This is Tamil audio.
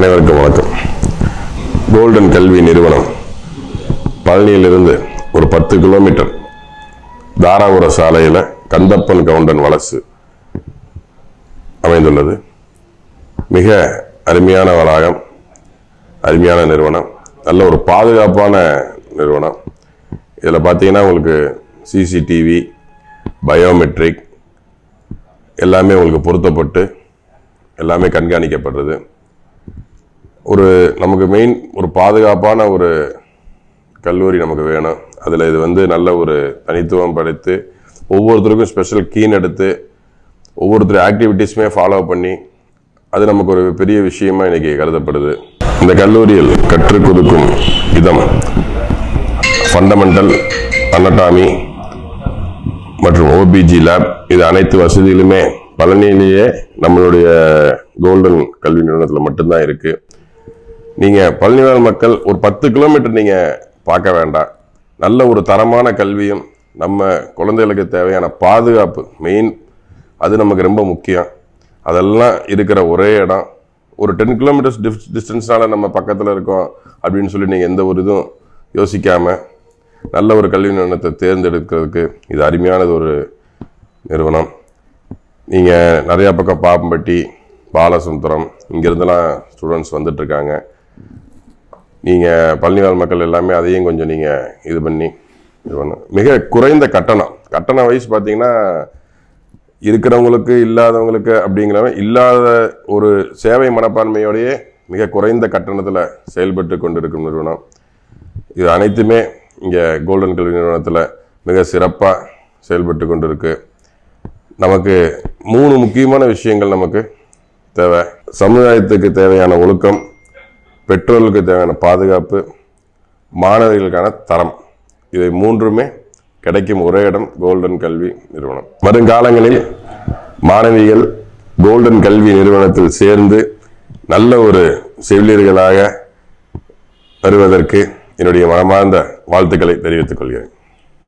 அனைவருக்கும் வணக்கம். கோல்டன் கல்வி நிறுவனம் பழனியிலிருந்து ஒரு பத்து கிலோமீட்டர் தாராபுர சாலையில் கந்தப்பன் கவுண்டன் வலசு அமைந்துள்ளது. மிக அருமையான வளாகம் அருமையான நிறுவனம் நல்ல ஒரு பாதுகாப்பான நிறுவனம். இதில் பார்த்தீங்கன்னா உங்களுக்கு சிசிடிவி பயோமெட்ரிக் எல்லாமே உங்களுக்கு பொருத்தப்பட்டு எல்லாமே கண்காணிக்கப்படுறது. ஒரு நமக்கு மெயின் ஒரு பாதுகாப்பான ஒரு கல்லூரி நமக்கு வேணும். அதில் இது வந்து நல்ல ஒரு தனித்துவம் படைத்து ஒவ்வொருத்தருக்கும் ஸ்பெஷல் கீன் எடுத்து ஒவ்வொருத்தர் ஆக்டிவிட்டீஸுமே ஃபாலோ பண்ணி அது நமக்கு ஒரு பெரிய விஷயமா இன்னைக்கு கருதப்படுது. இந்த கல்லூரியில் கற்றுக் கொடுக்கும் விதம் ஃபண்டமெண்டல் அனட்டாமி மற்றும் ஓபிஜி லேப் இது அனைத்து வசதிகளுமே பழனியிலேயே நம்மளுடைய கோல்டன் கல்வி நிறுவனத்தில் மட்டும்தான் இருக்குது நீங்கள் பழனிவேல் மக்கள் ஒரு பத்து கிலோமீட்டர் நீங்கள் பார்க்க வேண்டாம். நல்ல ஒரு தரமான கல்வியும் நம்ம குழந்தைகளுக்கு தேவையான பாதுகாப்பு மெயின் அது நமக்கு ரொம்ப முக்கியம். அதெல்லாம் இருக்கிற ஒரே இடம். ஒரு டென் கிலோமீட்டர்ஸ் டிஸ் டிஸ்டன்ஸ்னால நம்ம பக்கத்தில் இருக்கோம் அப்படின்னு சொல்லி நீங்கள் எந்த ஒரு இதுவும் யோசிக்காமல் நல்ல ஒரு கல்வி நிறுவனத்தை தேர்ந்தெடுக்கிறதுக்கு இது அருமையானது ஒரு நிறுவனம். நீங்கள் நிறையா பக்கம் பாம்பட்டி பாலசுந்தரம் இங்கேருந்தெல்லாம் ஸ்டூடெண்ட்ஸ் வந்துட்டுருக்காங்க நீங்கள் பழனிவாழ் மக்கள் எல்லாமே அதையும் கொஞ்சம் நீங்கள் இது பண்ணி இது பண்ண. மிக குறைந்த கட்டணம். கட்டண வயசு பார்த்தீங்கன்னா இருக்கிறவங்களுக்கு இல்லாதவங்களுக்கு அப்படிங்கிறவங்க இல்லாத ஒரு சேவை மனப்பான்மையோடையே மிக குறைந்த கட்டணத்தில் செயல்பட்டு கொண்டிருக்கும் நிறுவனம். இது அனைத்துமே இங்கே கோல்டன் கல்வி நிறுவனத்தில் மிக சிறப்பாக செயல்பட்டு கொண்டிருக்கு. நமக்கு மூணு முக்கியமான விஷயங்கள் நமக்கு தேவை. சமுதாயத்துக்கு தேவையான ஒழுக்கம் பெற்றோர்களுக்கு தேவையான பாதுகாப்பு மாணவர்களுக்கான தரம். இதை மூன்றுமே கிடைக்கும் ஒரே இடம் கோல்டன் கல்வி நிறுவனம். வருங்காலங்களில் மாணவிகள் கோல்டன் கல்வி நிறுவனத்தில் சேர்ந்து நல்ல ஒரு செவிலியர்களாக வருவதற்கு என்னுடைய மனமார்ந்த வாழ்த்துக்களை தெரிவித்துக் கொள்கிறேன்.